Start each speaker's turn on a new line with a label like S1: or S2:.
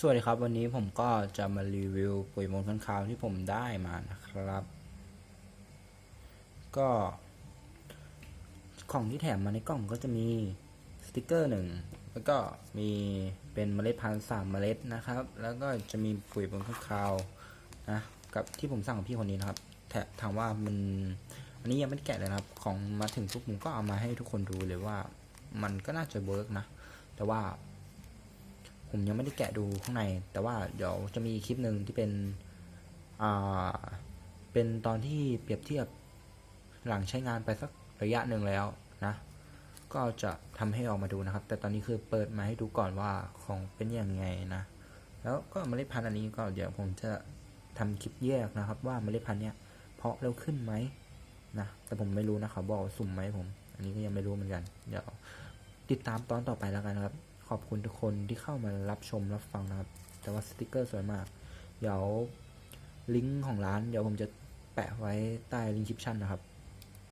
S1: สวัสดีครับ วันนี้ผมก็จะมารีวิวปุ๋ยมงคลคาวที่ผมได้มานะครับ ก็ของที่แถมมาในกล่องก็จะมีสติกเกอร์หนึ่งแล้วก็มีเป็นเมล็ดพันธุ์สามเมล็ดนะครับ แล้วก็จะมีปุ๋ยมงคลคาวนะกับที่ผมสั่งกับพี่คนนี้นะครับแถถามว่ามันอันนี้ยังไม่แกะเลยนะครับ ของมาถึงปุ๊บผมก็เอามาให้ทุกคนดูเลยว่า มันก็น่าจะเวิร์กนะ แต่ว่า ผมยังไม่ได้แกะดูข้างใน แต่ว่าเดี๋ยวจะมีคลิปหนึ่งที่เป็นอ่าเป็นตอนที่เปรียบเทียบหลังใช้งานไปสักระยะหนึ่งแล้วนะ ก็จะทำให้ออกมาดูนะครับ แต่ตอนนี้คือเปิดมาให้ดูก่อนว่าของเป็นยังไงนะ แล้วก็เมล็ดพันธุ์อันนี้ก็เดี๋ยวผมจะทำคลิปแยกนะครับ ว่าเมล็ดพันธุ์เนี้ยเพาะแล้วขึ้นไหมนะแต่ผมไม่รู้นะเขาบอกสุ่มไหมผม อันนี้ก็ยังไม่รู้เหมือนกัน เดี๋ยวติดตามตอนต่อไปแล้วกันนะครับ ขอบคุณทุกคนที่เข้ามารับชมรับฟังนะครับ แต่ว่าสติกเกอร์สวยมาก เดี๋ยวลิงก์ของร้านเดี๋ยวผมจะแปะไว้ใต้ลิงก์คลิปชั่นนะครับ